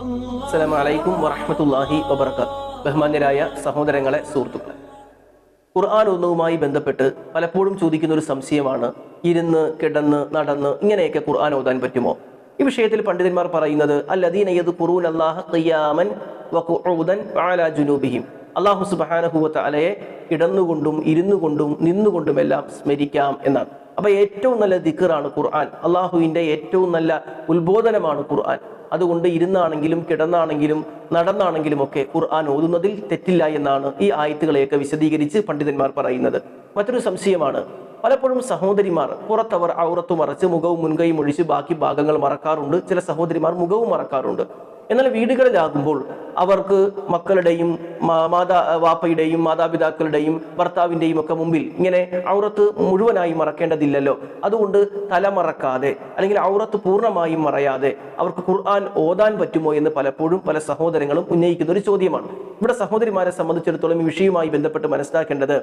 അസ്സലാമു അലൈക്കും വറഹ്മത്തുള്ളാഹി വബർക്കാത്ത് ബഹുമാന്യരായ സഹോദരങ്ങളെ സുഹൃത്തുക്കളെ. ഖുർആൻ ഒന്നവുമായി ബന്ധപ്പെട്ട് പലപ്പോഴും ചോദിക്കുന്ന ഒരു സംശയമാണ് ഇരുന്ന് കിടന്ന് നടന്ന് ഇങ്ങനെയൊക്കെ ഖുർആൻ ഓതാൻ പറ്റുമോ? ഈ വിഷയത്തിൽ പണ്ഡിതന്മാർ പറയുന്നത് അല്ലദീനയ്യത് യദ്കുറൂന അള്ളാഹ് ഖിയാമൻ വഖുഊദൻ വഅലാ ജുനൂബിഹിം. അല്ലാഹു സുബ്ഹാനഹു വതആലയെ കിടന്നുകൊണ്ടും ഇരുന്നുകൊണ്ടും നിന്നുകൊണ്ടുമെല്ലാം സ്മരിക്കാം എന്നാണ്. അപ്പൊ ഏറ്റവും നല്ല ദിക്കറാണ് ഖുർആൻ. അള്ളാഹുവിന്റെ ഏറ്റവും നല്ല ഉത്ബോധനമാണ് ഖുർആൻ. അതുകൊണ്ട് ഇരുന്നാണെങ്കിലും കിടന്നാണെങ്കിലും നടന്നാണെങ്കിലും ഒക്കെ ഖുർആൻ ഓതുന്നതിൽ തെറ്റില്ല എന്നാണ് ഈ ആയത്തുകളെയൊക്കെ വിശദീകരിച്ച് പണ്ഡിതന്മാർ പറയുന്നത്. മറ്റൊരു സംശയമാണ്. പലപ്പോഴും സഹോദരിമാർ പുറത്തവർ ഔറത്തു മറച്ച് മുഖവും മുൻകൈയും ഒഴിച്ച് ബാക്കി ഭാഗങ്ങൾ മറക്കാറുണ്ട്. ചില സഹോദരിമാർ മുഖവും മറക്കാറുണ്ട്. എന്നാൽ വീടുകളിലാകുമ്പോൾ അവർക്ക് മക്കളുടെയും മാതാ വാപ്പയുടെയും മാതാപിതാക്കളുടെയും ഭർത്താവിന്റെയും ഒക്കെ മുമ്പിൽ ഇങ്ങനെ ഔറത്ത് മുഴുവനായി മറക്കേണ്ടതില്ലല്ലോ. അതുകൊണ്ട് തല മറക്കാതെ അല്ലെങ്കിൽ ഔറത്ത് പൂർണമായും മറയാതെ അവർക്ക് ഖുർആൻ ഓതാൻ പറ്റുമോ എന്ന് പലപ്പോഴും പല സഹോദരങ്ങളും ഉന്നയിക്കുന്ന ഒരു ചോദ്യമാണ്. ഇവിടെ സഹോദരിമാരെ സംബന്ധിച്ചിടത്തോളം ഈ വിഷയവുമായി ബന്ധപ്പെട്ട് മനസ്സിലാക്കേണ്ടത്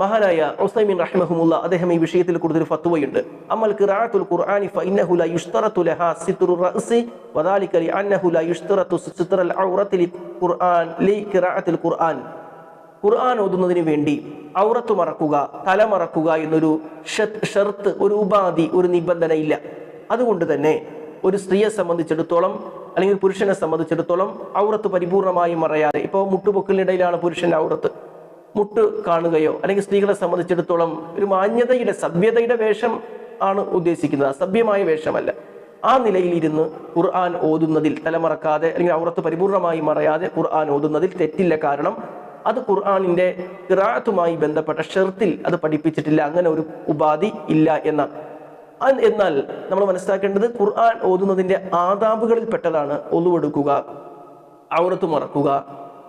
മഹാനായ ഉസൈമിൻ റഹിമഹുമുള്ള അദ്ദേഹം ഈ വിഷയത്തിൽ കൂടുതൽ ഫത്വയുണ്ട്. അമൽ ഖിറാഅത്തുൽ ഖുർആനി ഫഇന്നഹു ലാ യുഷ്തറതു ലഹാ സിത്റു റഅസി വദാലിക ലിഅന്നഹു ലാ യുഷ്തറത്തു സിത്റൽ ഔറത്തി ലിഖുർആൻ ലി ഖിറാഅത്തിൽ ഖുർആൻ. ഖുർആൻ ഓതുന്നതിന് വേണ്ടി ഔറത്ത് മറക്കുക തല മറക്കുക എന്നൊരു ഷർത്ത് ഒരു ഉപാധി ഒരു നിബന്ധന ഇല്ല അതുകൊണ്ട് തന്നെ ഒരു സ്ത്രീയെ സംബന്ധിച്ചിടത്തോളം അല്ലെങ്കിൽ പുരുഷനെ സംബന്ധിച്ചിടത്തോളം ഔറത്ത് പരിപൂർണമായും മറയാതെ ഇപ്പോൾ മുട്ടുപൊക്കലിനിടയിലാണ് പുരുഷന്റെ ഔറത്ത്. മുട്ട് കാണുകയോ അല്ലെങ്കിൽ സ്ത്രീകളെ സംബന്ധിച്ചിടത്തോളം ഒരു മാന്യതയുടെ സഭ്യതയുടെ വേഷം ആണ് ഉദ്ദേശിക്കുന്നത്. അസഭ്യമായ വേഷമല്ല. ആ നിലയിൽ ഇരുന്ന് ഖുർആൻ ഓതുന്നതിൽ തലമറക്കാതെ അല്ലെങ്കിൽ ഔറത്ത് പരിപൂർണമായി മറയാതെ ഖുർആൻ ഓതുന്നതിൽ തെറ്റില്ല. കാരണം അത് ഖുർആാനിന്റെ ഖിറാഅത്തുമായി ബന്ധപ്പെട്ട ഷെർത്തിൽ അത് പഠിപ്പിച്ചിട്ടില്ല. അങ്ങനെ ഒരു ഉപാധി ഇല്ല എന്ന. എന്നാൽ നമ്മൾ മനസ്സിലാക്കേണ്ടത് ഖുർആൻ ഓതുന്നതിന്റെ ആദാബുകളിൽ പെട്ടതാണ്. ഒതുവെടുക്കുക ഔറത്ത് മറക്കുക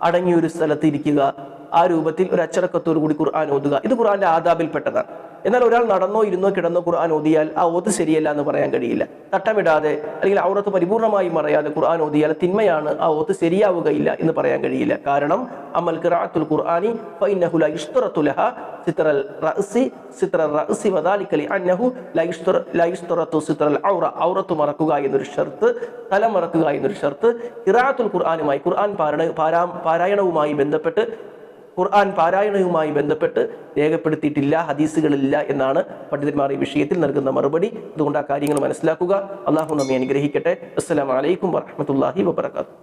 അടങ്ങിയൊരു സ്ഥലത്ത് ഇരിക്കുക ആ രൂപത്തിൽ ഒരു അച്ചടക്കത്തോടു കൂടി ഖുർആൻ ഓതുക. ഇത് ഖുർആന്റെ ആദാബിൽപ്പെട്ടതാണ്. എന്നാൽ ഒരാൾ നടന്നോ ഇരുന്നോ കിടന്നോ ഖുർആൻ ഓതിയാൽ ആ ഓത് ശരിയല്ല എന്ന് പറയാൻ കഴിയില്ല. തട്ടമിടാതെ അല്ലെങ്കിൽ ഔറത്ത് പരിപൂർണമായി മറയാതെ ഖുർആൻ ഓതിയാൽ തിന്മയാണ് ആ ഓത്ത് ശരിയാവുകയില്ല എന്ന് പറയാൻ കഴിയില്ല. കാരണം അമൽ ഖിറാഅത്തുൽ ഖുർആനി ഫഇന്നഹു ലഹ റഅസി റഅസി ഔറ. ഔറത്ത് മറക്കുക എന്നൊരു ഷർത്ത് തല മറക്കുക എന്നൊരു ഷർത്ത് ഖിറാഅത്തുൽ ഖുർആനുമായി ഖുർആൻ പാരായണ പാരായണവുമായി ബന്ധപ്പെട്ട് ഖുർആൻ പാരായണവുമായി ബന്ധപ്പെട്ട് രേഖപ്പെടുത്തിയിട്ടില്ല ഹദീസുകളില്ല എന്നാണ് പണ്ഡിതന്മാർ ഈ വിഷയത്തിൽ നൽകുന്ന മറുപടി. അതുകൊണ്ട് ആ കാര്യങ്ങൾ മനസ്സിലാക്കുക. അള്ളാഹു നമ്മെ അനുഗ്രഹിക്കട്ടെ. അസ്സലാമു അലൈക്കും വറഹ്മത്തുള്ളാഹി വബറകാതുഹു.